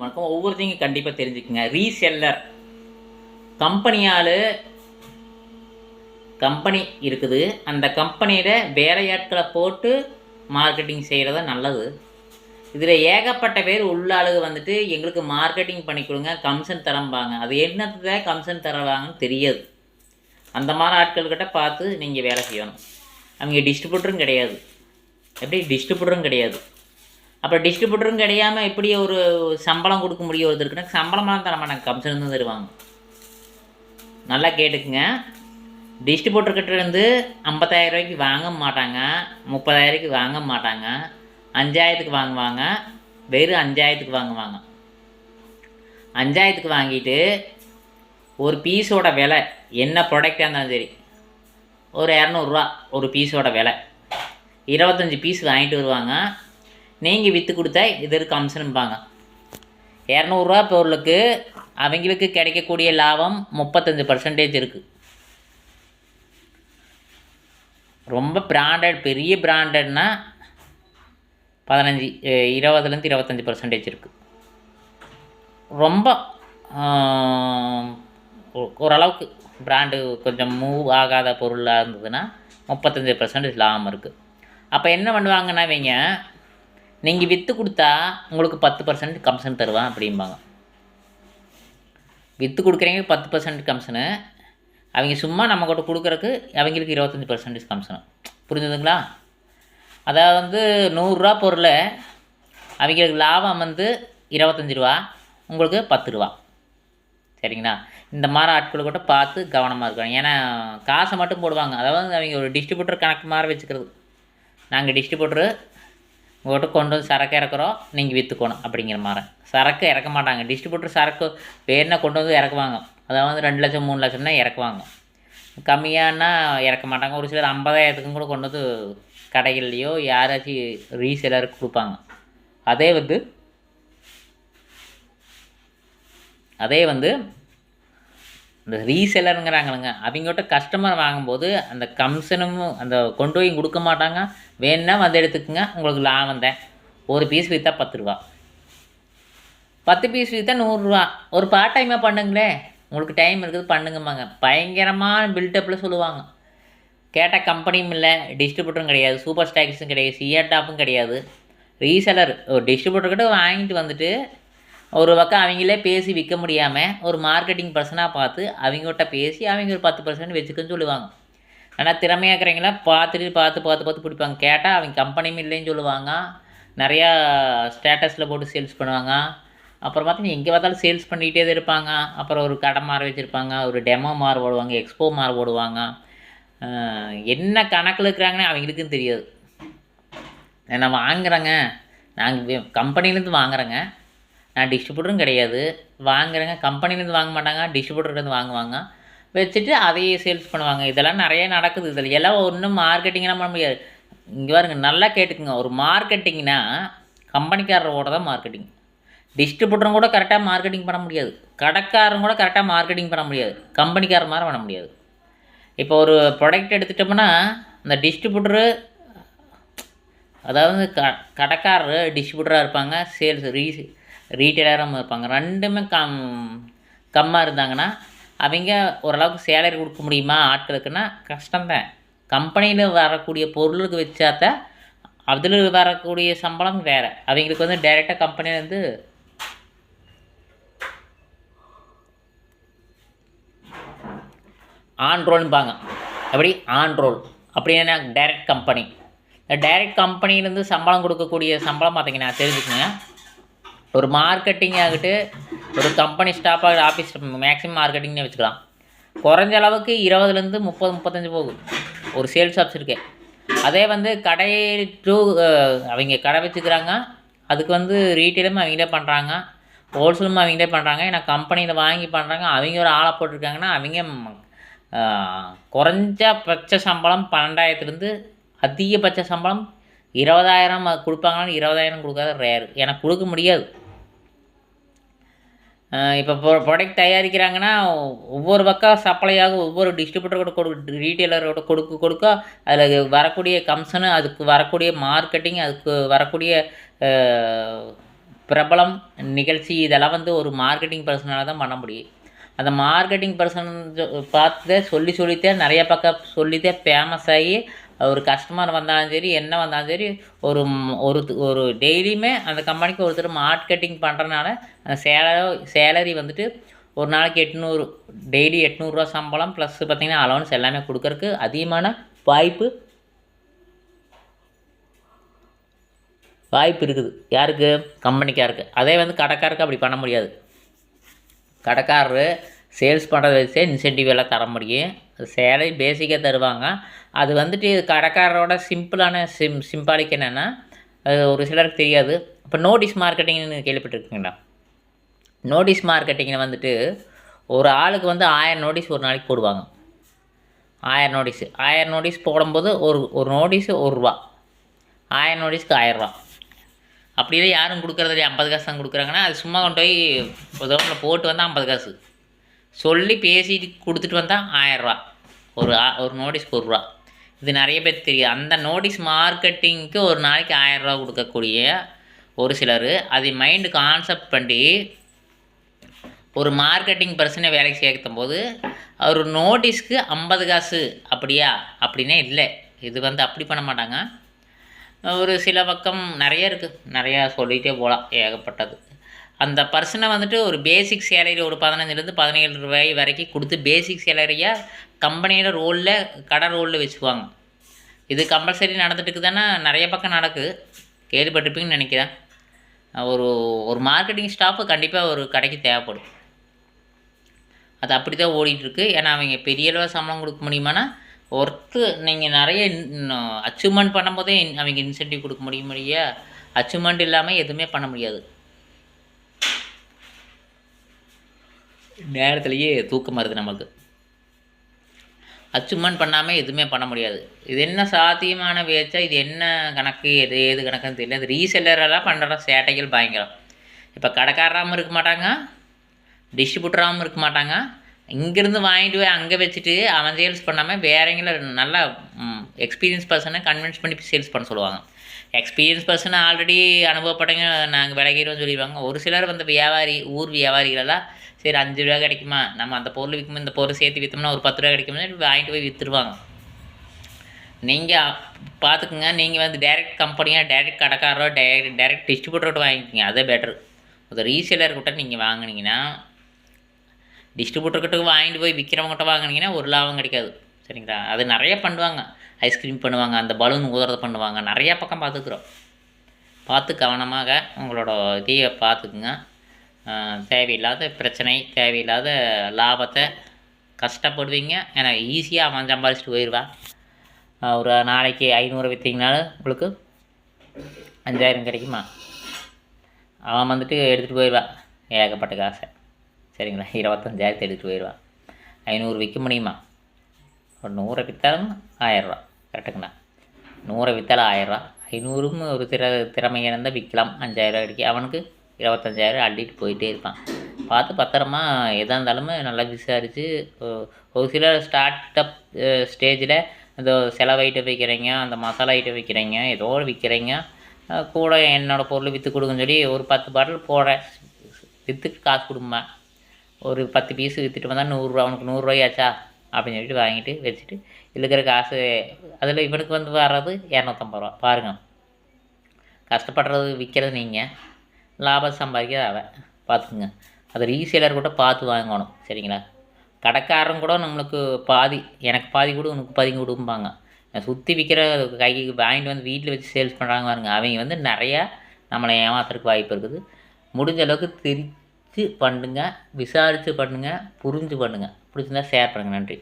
வணக்கம். ஒவ்வொருத்தையும் கண்டிப்பாக தெரிஞ்சுக்குங்க. ரீசெல்லர் கம்பெனியால் கம்பெனி இருக்குது. அந்த கம்பெனியில் வேலையாட்களை போட்டு மார்க்கெட்டிங் செய்கிறது நல்லது. இதில் ஏகப்பட்ட பேர் உள்ள வந்துட்டு எங்களுக்கு மார்க்கெட்டிங் பண்ணி கொடுங்க கமிஷன் தரம்பாங்க. அது என்னத்தை கமிஷன் தரவாங்கன்னு தெரியாது. அந்த மாதிரி ஆட்கள்கிட்ட பார்த்து நீங்கள் வேலை செய்யணும். அவங்க டிஸ்ட்ரிபியூட்டரும் கிடையாது. எப்படி? டிஸ்ட்ரிபியூட்டரும் கிடையாது. அப்போ டிஸ்ட்ரிபியூட்டரும் கிடையாமல் எப்படி ஒரு சம்பளம் கொடுக்க முடியும் ஒருத்தருக்குன்னா சம்பளமாக தரமாட்டாங்க கமிஷன் தான் தருவாங்க. நல்லா கேட்டுக்குங்க. டிஸ்ட்ரிபியூட்டர்கிட்ட இருந்து ஐம்பத்தாயிரம் ரூபாய்க்கு வாங்க மாட்டாங்க முப்பதாயிரத்துக்கு வாங்க மாட்டாங்க அஞ்சாயிரத்துக்கு வாங்குவாங்க வெறும் அஞ்சாயிரத்துக்கு வாங்குவாங்க. அஞ்சாயிரத்துக்கு வாங்கிட்டு ஒரு பீஸோட விலை என்ன ப்ராடக்டாக இருந்தாலும் சரி ஒரு இரநூறுவா ஒரு பீஸோட விலை. இருபத்தஞ்சி பீஸ் வாங்கிட்டு வருவாங்க. நீங்கள் விற்று கொடுத்தா இது அம்சம்பாங்க இரநூறுவா பொருளுக்கு அவங்களுக்கு கிடைக்கக்கூடிய லாபம் முப்பத்தஞ்சு பர்சன்டேஜ் இருக்குது ரொம்ப பிராண்டட் பெரிய பிராண்டட்னா பதினஞ்சு இருபதுலேருந்து இருபத்தஞ்சி பர்சன்டேஜ் இருக்குது ரொம்ப ஓரளவுக்கு பிராண்டு கொஞ்சம் மூவ் ஆகாத பொருளாக இருந்ததுன்னா முப்பத்தஞ்சு பர்சன்டேஜ் லாபம் இருக்குது அப்போ என்ன பண்ணுவாங்கன்னா இவங்க நீங்கள் விற்று கொடுத்தா உங்களுக்கு பத்து பர்சன்ட் கமிஷன் தருவேன் அப்படிம்பாங்க. விற்று கொடுக்குறீங்க பத்து பர்சன்ட் கமிஷனு அவங்க சும்மா நம்ம கிட்ட கொடுக்குறக்கு அவங்களுக்கு இருபத்தஞ்சி பர்சன்டேஜ் கமிஷனு புரிஞ்சுதுங்களா? அதாவது வந்து நூறுரூவா பொருளை அவங்களுக்கு லாபம் வந்து இருபத்தஞ்சி ரூபா உங்களுக்கு பத்து ரூபா. சரிங்களா? இந்த மாதிரி ஆட்களை கூட பார்த்து கவனமாக இருக்கணும். ஏன்னா காசை மட்டும் போடுவாங்க. அதாவது அவங்க ஒரு டிஸ்ட்ரிபியூட்டர் கணக்கு மாதிரி வச்சுக்கிறது. நாங்கள் டிஸ்ட்ரிபியூட்டரு உங்கள்கிட்ட கொண்டு வந்து சரக்கு இறக்குறோம் நீங்கள் விற்றுக்கணும் அப்படிங்கிற மாதிரி. சரக்கு இறக்க மாட்டாங்க. டிஸ்ட்ரிபியூட்டர் சரக்கு வேணுன்னா கொண்டு வந்து இறக்குவாங்க. அதாவது ரெண்டு லட்சம் மூணு லட்சம்னா இறக்குவாங்க. கம்மியானா இறக்க மாட்டாங்க. ஒரு சிலர் ஐம்பதாயிரத்துக்கும் கூட கொண்டு வந்து கடைகள்லையோ யாராச்சும் ரீசேலருக்கு கொடுப்பாங்க. அதே வந்து அதே வந்து இந்த ரீசெல்லருங்கிறாங்களுங்க அவங்ககிட்ட கஸ்டமர் வாங்கும்போது அந்த கம்சனும் அந்த கொண்டு போய் கொடுக்க மாட்டாங்க. வேணுன்னா வந்து எடுத்துக்கோங்க. உங்களுக்கு லாபம் தான். ஒரு பீஸ் விற்றா பத்து ரூபா. பத்து பீஸ் விற்றா நூறுரூவா ஒரு பார்ட் டைமாக பண்ணுங்களேன் உங்களுக்கு டைம் இருக்குது பண்ணுங்கம்பாங்க பயங்கரமான பில்டப்பில் சொல்லுவாங்க. கேட்டால் கம்பெனியும் இல்லை டிஸ்ட்ரிபியூட்டரும் கிடையாது. சூப்பர் ஸ்டாக்ஸும் கிடையாது. சிஆர் டாப்பும் கிடையாது. ரீசெலர் ஒரு டிஸ்ட்ரிபியூட்டர்கிட்ட வாங்கிட்டு வந்துட்டு ஒரு பக்கம் அவங்களே பேசி விற்க முடியாமல் ஒரு மார்க்கெட்டிங் பர்சனாக பார்த்து அவங்ககிட்ட பேசி அவங்க ஒரு பத்து பர்சன்ட் வச்சுக்கன்னு சொல்லுவாங்க. ஆனால் திறமையாக இருக்கிறவங்கள பார்த்துட்டு பார்த்து பார்த்து பார்த்து பிடிப்பாங்க. கேட்டால் அவங்க கம்பெனியும் இல்லைன்னு சொல்லுவாங்க. நிறையா ஸ்டேட்டஸில் போட்டு சேல்ஸ் பண்ணுவாங்க. அப்புறம் பார்த்தீங்கன்னா எங்கே பார்த்தாலும் சேல்ஸ் பண்ணிகிட்டே தான் இருப்பாங்க. அப்புறம் ஒரு கடை மாற வச்சுருப்பாங்க. ஒரு டெமோ மாறு போடுவாங்க எக்ஸ்போ மாறு போடுவாங்க. என்ன கணக்கில் இருக்கிறாங்கன்னு அவங்களுக்கும் தெரியாது. நான் வாங்குறேங்க. நாங்கள் கம்பெனிலேருந்து வாங்குகிறேங்க நான் டிஸ்ட்ரிபியூட்டரும் கிடையாது. வாங்குறேங்க கம்பெனிலேருந்து வாங்க மாட்டாங்க டிஸ்ட்ரிபியூட்டர்லேருந்து வாங்குவாங்க. வச்சுட்டு அதையே சேல்ஸ் பண்ணுவாங்க. இதெல்லாம் நிறைய நடக்குது. இதில் எல்லாம் ஒன்றும் மார்க்கெட்டிங்லாம் பண்ண முடியாது. இங்கே பாருங்க நல்லா கேட்டுக்குங்க. ஒரு மார்க்கெட்டிங்னா கம்பெனிக்காரரோட தான் மார்க்கெட்டிங் டிஸ்ட்ரிபியூட்டரும் கூட கரெக்டாக மார்க்கெட்டிங் பண்ண முடியாது. கடைக்காரன் கூட கரெக்டாக மார்க்கெட்டிங் பண்ண முடியாது. கம்பெனிக்காரர் மாதிரி பண்ண முடியாது. இப்போ ஒரு ப்ராடக்ட் எடுத்துட்டோம்னா அந்த டிஸ்ட்ரிபியூட்டரு அதாவது க கடைக்காரர் டிஸ்ட்ரிபியூட்டராக இருப்பாங்க. சேல்ஸ் ரீ ரீட்டைலரும் இருப்பாங்க ரெண்டுமே கம் கம்மாக இருந்தாங்கன்னா அவங்க ஓரளவுக்கு சேலரி கொடுக்க முடியுமா ஆட்களுக்குன்னா கஷ்டம்தான். கம்பெனியில் வரக்கூடிய பொருளுக்கு வச்சாத்த அதில் வரக்கூடிய சம்பளம் வேறு. அவங்களுக்கு வந்து டைரெக்டாக கம்பெனிலேருந்து ஆன்ரோல்பாங்க அப்படி எப்படி? அப்படின்னா டைரக்ட் கம்பெனி இந்த டைரக்ட் கம்பெனிலேருந்து சம்பளம் கொடுக்கக்கூடிய சம்பளம் பார்த்தீங்கன்னா தெரிஞ்சுக்கங்க. ஒரு மார்க்கெட்டிங் ஆகிட்டு ஒரு கம்பெனி ஸ்டாஃபாக ஆஃபீஸ் மேக்ஸிமம் மார்க்கெட்டிங்னே வச்சுக்கலாம். குறைஞ்ச அளவுக்கு இருபதுலேருந்து முப்பது முப்பத்தஞ்சு போகும். ஒரு சேல்ஸ் ஷாப்ஸ் இருக்கு. அதே வந்து கடை டூ அவங்க கடை வச்சுக்கிறாங்க. அதுக்கு வந்து ரீட்டெயிலும் அவங்களே பண்ணுறாங்க ஹோல்சேலும் அவங்களே பண்ணுறாங்க ஏன்னா கம்பெனியில் வாங்கி பண்ணுறாங்க அவங்க ஒரு ஆளை போட்டிருக்காங்கன்னா அவங்க குறைஞ்ச பட்ச சம்பளம் பன்னெண்டாயிரத்துலேருந்து அதிகபட்ச சம்பளம் இருபதாயிரம் கொடுப்பாங்கன்னு இருபதாயிரம் கொடுக்காத ரேரு எனக்கு கொடுக்க முடியாது. இப்போ ப்ராடக்ட் தயாரிக்கிறாங்கன்னா ஒவ்வொரு பக்கம் சப்ளை ஆகும் ஒவ்வொரு டிஸ்ட்ரிபியூட்டரோட கொடு ரீட்டெயிலரோட கொடுக்க கொடுக்க அதில் வரக்கூடிய கமிஷனு அதுக்கு வரக்கூடிய மார்க்கெட்டிங் அதுக்கு வரக்கூடிய பிரபலம் நிகழ்ச்சி இதெல்லாம் வந்து ஒரு மார்க்கெட்டிங் பர்சனால தான் பண்ண முடியும். அந்த மார்க்கெட்டிங் பர்சன் பார்த்து சொல்லி சொல்லித்தே நிறைய பக்கம் சொல்லித்தே ஃபேமஸ் ஆகி ஒரு கஸ்டமர் வந்தாலும் சரி என்ன வந்தாலும் சரி ஒரு ஒரு ஒரு டெய்லியுமே அந்த கம்பெனிக்கு ஒருத்தர் மார்க்கெட்டிங் பண்ணுறனால அந்த சேலரி சேலரி வந்துட்டு ஒரு நாளைக்கு எட்நூறு டெய்லி எட்நூறுரூவா சம்பளம் ப்ளஸ் பார்த்திங்கன்னா அலவன்ஸ் எல்லாமே கொடுக்கறக்கு அதிகமான வாய்ப்பு வாய்ப்பு இருக்குது. யாருக்கு? கம்பெனிக்காருக்கு அதே வந்து கடைக்காருக்கு அப்படி பண்ண முடியாது. கடைக்காரரு சேல்ஸ் பண்ணுறத வச்சே இன்சென்டிவ் எல்லாம் தர முடியும். சேலரி பேசிக்காக தருவாங்க. அது வந்துட்டு கடைக்காரரோட சிம்பிளான சிம் சிம்பாலிக் என்னென்னா அது ஒரு சிலருக்கு தெரியாது. இப்போ நோட்டீஸ் மார்க்கெட்டிங்னு கேள்விப்பட்டிருக்கீங்களா? நோட்டீஸ் மார்க்கெட்டிங்கில் வந்துட்டு ஒரு ஆளுக்கு வந்து ஆயிரம் நோட்டீஸ் ஒரு நாளைக்கு போடுவாங்க. ஆயிரம் நோட்டீஸு ஆயிரம் நோட்டீஸ் போடும்போது ஒரு ஒரு நோட்டீஸு ஒரு ரூபா. ஆயிரம் நோட்டீஸ்க்கு ஆயிரரூவா அப்படியே யாரும் கொடுக்குறது இல்லையா ஐம்பது காசு தான் கொடுக்குறாங்கன்னா அது சும்மா கொண்டு போய் உதவில் போட்டு வந்தால் ஐம்பது காசு. சொல்லி பேசிட்டு கொடுத்துட்டு வந்தால் ஆயிரரூவா ஒரு ஆ- ஒரு நோட்டீஸ்க்கு ஒரு ரூபா இது நிறைய பேர் தெரியும். அந்த நோட்டீஸ் மார்க்கெட்டிங்க்கு ஒரு நாளைக்கு ஆயரூவா கொடுக்கக்கூடிய ஒரு சிலர் அதை மைண்டு கான்செப்ட் பண்ணி ஒரு மார்க்கெட்டிங் பர்சனை வேலைக்கு சேர்க்கும் போது அவர் நோட்டீஸ்க்கு ஐம்பது காசு அப்படியா? அப்படின்னே இல்லை. இது வந்து அப்படி பண்ண மாட்டாங்க. ஒரு சில பக்கம் நிறைய இருக்குது நிறையா சொல்லிகிட்டே போகலாம். ஏகப்பட்டது. அந்த பர்சனை வந்துட்டு ஒரு பேசிக் சேலரி ஒரு பதினஞ்சுலேருந்து பதினேழு ரூபாய் வரைக்கும் கொடுத்து பேசிக் சேலரியாக கம்பெனியோட ரோலில் கடை ரோலில் வச்சுக்குவாங்க. இது கம்பல்சரி நடந்துட்டுக்கு தானே நிறைய பக்கம் நடக்குது கேள்விப்பட்டிருப்பீங்கன்னு நினைக்கிறேன். ஒரு ஒரு மார்க்கெட்டிங் ஸ்டாஃபு கண்டிப்பாக ஒரு கடைக்கு தேவைப்படும். அது அப்படி தான் ஓடிட்டுருக்கு. ஏன்னா அவங்க பெரிய அளவு சம்பளம் கொடுக்க முடியுமானா ஒர்க்கு நீங்கள் நிறைய அச்சீவ்மெண்ட் பண்ணும்போதே அவங்க இன்சென்டிவ் கொடுக்க முடியும் முடியா அச்சீவ்மெண்ட் இல்லாமல் எதுவுமே பண்ண முடியாது. நேரத்துலேயே தூக்கம் வருது நமக்கு. அச்சீவ்மெண்ட் பண்ணாமல் எதுவுமே பண்ண முடியாது. இது என்ன சாத்தியமான பேச்சா இது என்ன கணக்கு எது ஏது கணக்குன்னு தெரியல. இது ரீசெல்லரெல்லாம் பண்ணுற சேட்டைகள் பயங்கரம். இப்போ கடைக்காரராகவும் இருக்க மாட்டாங்க. டிஸ்ட்ரிபியூட்டராகவும் இருக்க மாட்டாங்க. இங்கேருந்து வாங்கிட்டு போய் அங்கே வச்சுட்டு அவன் சேல்ஸ் பண்ணாமல் வேற எங்களை நல்லா எக்ஸ்பீரியன்ஸ் பர்சனை கன்வின்ஸ் பண்ணி சேல்ஸ் பண்ண சொல்லுவாங்க. எக்ஸ்பீரியன்ஸ் பர்சனை ஆல்ரெடி அனுபவப்பட்டவங்க நாங்கள் விலகிறோம்னு சொல்லிடுவாங்க. ஒரு சிலர் வந்து வியாபாரி ஊர் வியாபாரிகளெல்லாம் சரி அஞ்சு ரூபா கிடைக்குமா? நம்ம அந்த பொருள் விற்கும் இந்த பொருள் சேர்த்து விற்றோம்னா ஒரு பத்து ரூபா கிடைக்கும்னு வாங்கிட்டு போய் விற்றுருவாங்க நீங்கள் பார்த்துக்குங்க நீங்கள் வந்து டைரக்ட் கம்பெனியாக டைரக்ட் கடைக்காரரோ டைரக்ட் டைரக்ட் டிஸ்ட்ரிபியூட்டரோட வாங்கிக்கிங்க. அதே பெட்ரு ஒரு ரீசேலர்கிட்ட நீங்கள் வாங்கினீங்கன்னா டிஸ்ட்ரிபியூட்டர்கிட்ட வாங்கிட்டு போய் விற்கிறவங்ககிட்ட வாங்கினீங்கன்னா ஒரு லாபம் கிடைக்காது. சரிங்களா? அது நிறைய பண்ணுவாங்க. ஐஸ்கிரீம் பண்ணுவாங்க அந்த பலூன் ஊதுறது பண்ணுவாங்க. நிறையா பக்கம் பார்த்துக்குறோம். பார்த்து கவனமாக உங்களோட இதையை பார்த்துக்குங்க. தேவையில்லாத பிரச்சனை தேவையில்லாத லாபத்தை கஷ்டப்படுவீங்க. ஏன்னா ஈஸியாக அவன் சம்பாதிச்சிட்டு போயிடுவா ஒரு நாளைக்கு ஐநூறு விற்றீங்கனாலும் உங்களுக்கு அஞ்சாயிரம் கிடைக்குமா? அவன் வந்துட்டு எடுத்துகிட்டு போயிடுவான் ஏகப்பட்ட காசை. சரிங்களா? இருபத்தஞ்சாயிரத்தை எடுத்துகிட்டு போயிடுவான் ஐநூறு விற்க முடியுமா? ஒரு நூறை விற்றாலும் ஆயிரரூவா கரெக்டுங்கண்ணா நூறை விற்றாலும் ஆயிரரூவா ஐநூறும் ஒரு திற திறமையாக இருந்தால் விற்கலாம் அஞ்சாயிரரூவா அடிக்க அவனுக்கு இருபத்தஞ்சாயிரம் அள்ளிட்டு போயிட்டே இருப்பான் பார்த்து பத்திரமா எதாக இருந்தாலுமே நல்லா விசாரித்து ஒரு சில ஸ்டார்ட் அப் ஸ்டேஜில் இந்த செலவு ஐட்டம் விற்கிறீங்க அந்த மசாலா ஐட்டம் விற்கிறீங்க ஏதோ விற்கிறீங்க கூட என்னோடய பொருள் விற்று கொடுங்கன்னு சொல்லி ஒரு பத்து பாட்டில் போடுறேன் விற்றுக்கு காசு கொடுமா ஒரு பத்து பீஸ் விற்றுட்டு வந்தால் நூறுரூவா அவனுக்கு நூறுரூவாயாச்சா அப்படின்னு சொல்லிட்டு வாங்கிட்டு வச்சுட்டு இருக்கிற காசு அதில் இவனுக்கு வந்து வர்றது இரநூத்தம்பது ரூபா. பாருங்கள் கஷ்டப்படுறது விற்கிறது நீங்கள் லாபம் சம்பாதிக்கிறது அவன். பார்த்துக்குங்க. அது ரீசேலர் கூட பார்த்து வாங்கணும். சரிங்களா? கடைக்காரன் கூட நம்மளுக்கு பாதி எனக்கு பாதி கூட உனக்கு பாதி கொடுப்பாங்க சுற்றி விற்கிற கைக்கு வாங்கிட்டு வந்து வீட்டில் வச்சு சேல்ஸ் பண்ணுறாங்க பாருங்க. அவங்க வந்து நிறையா நம்மளை ஏமாத்துறதுக்கு வாய்ப்பு இருக்குது. முடிஞ்ச அளவுக்கு தெரிஞ்சு பண்ணுங்கள் விசாரித்து பண்ணுங்கள் புரிஞ்சு பண்ணுங்கள் பிடிச்சிருந்தா ஷேர் பண்ணுங்கள் நன்றி.